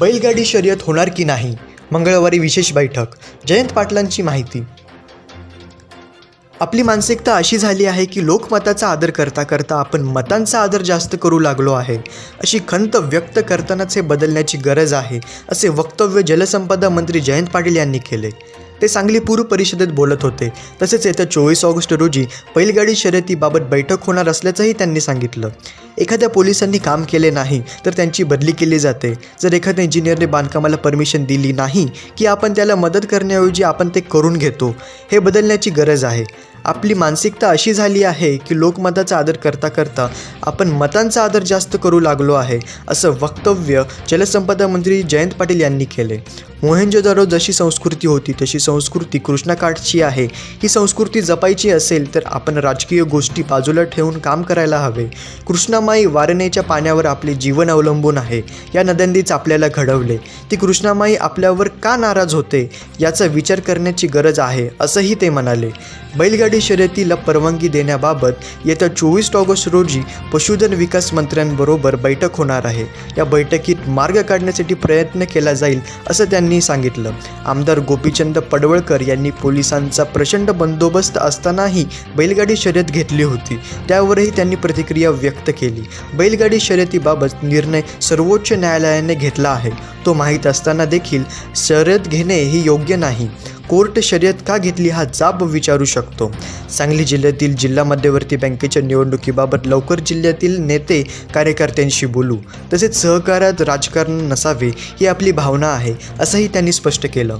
बैलगाडी शर्यत होणार की नाही? मंगळवारी विशेष बैठक. जयंत पाटलांची माहिती. आपली मानसिकता अशी झाली आहे की लोकमताचा आदर करता करता आपण मतांचा आदर जास्त करू लागलो आहे. अशी खंत व्यक्त करतानाच हे बदलण्याची गरज आहे असे वक्तव्य जलसंपदा मंत्री जयंत पाटील यांनी केले. ते सांगली पूर्व परिषदेत बोलत होते. तसेच येत्या चोवीस ऑगस्ट रोजी बैलगाडी शर्यतीबाबत बैठक होणार असल्याचंही त्यांनी सांगितलं. एखाद्या पोलिसांनी काम केले नाही तर त्यांची बदली केली जाते. जर एखाद्या इंजिनियरने बांधकामाला परमिशन दिली नाही की आपण त्याला मदत करण्याऐवजी आपण ते करून घेतो. हे बदलण्याची गरज आहे. आपली मानसिकता अशी झाली आहे की लोकमताचा आदर करता करता आपण मतांचा आदर जास्त करू लागलो आहे असं वक्तव्य जलसंपदा मंत्री जयंत पाटील यांनी केले. मोहेंजोदारो जशी संस्कृती होती तशी संस्कृती कृष्णाकाठची आहे. ही संस्कृती जपायची असेल तर आपण राजकीय गोष्टी बाजूला ठेवून काम करायला हवे. कृष्णामाई वारणेच्या पाण्यावर आपले जीवन अवलंबून आहे. या नद्यांनीच आपल्याला घडवले. ती कृष्णामाई आपल्यावर का नाराज होते याचा विचार करण्याची गरज आहे असंही ते म्हणाले. बैलगाडी शर्यतीला परवानगी देण्याबाबत येत्या चोवीस ऑगस्ट रोजी पशुधन विकास मंत्र्यांबरोबर बैठक होणार आहे. या बैठकीत मार्ग काढण्यासाठी प्रयत्न केला जाईल असं त्यांनी सांगितलं. आमदार गोपीचंद पडवळकर यांनी पोलिसांचा प्रचंड बंदोबस्त असतानाही बैलगाडी शर्यत घेतली होती. त्यावरही त्यांनी प्रतिक्रिया व्यक्त केली. बैलगाडी शर्यतीबाबत निर्णय सर्वोच्च न्यायालयाने घेतला आहे. तो माहीत असताना देखील शर्यत घेणे ही योग्य नाही. कोर्ट शर्यत का घेतली हा जाब विचारू शकतो. सांगली जिल्ह्यातील जिल्हा मध्यवर्ती बँकेच्या निवडणुकीबाबत लवकर जिल्ह्यातील नेते कार्यकर्त्यांशी बोलू. तसेच सहकारात राजकारण नसावे ही आपली भावना आहे असंही त्यांनी स्पष्ट केलं.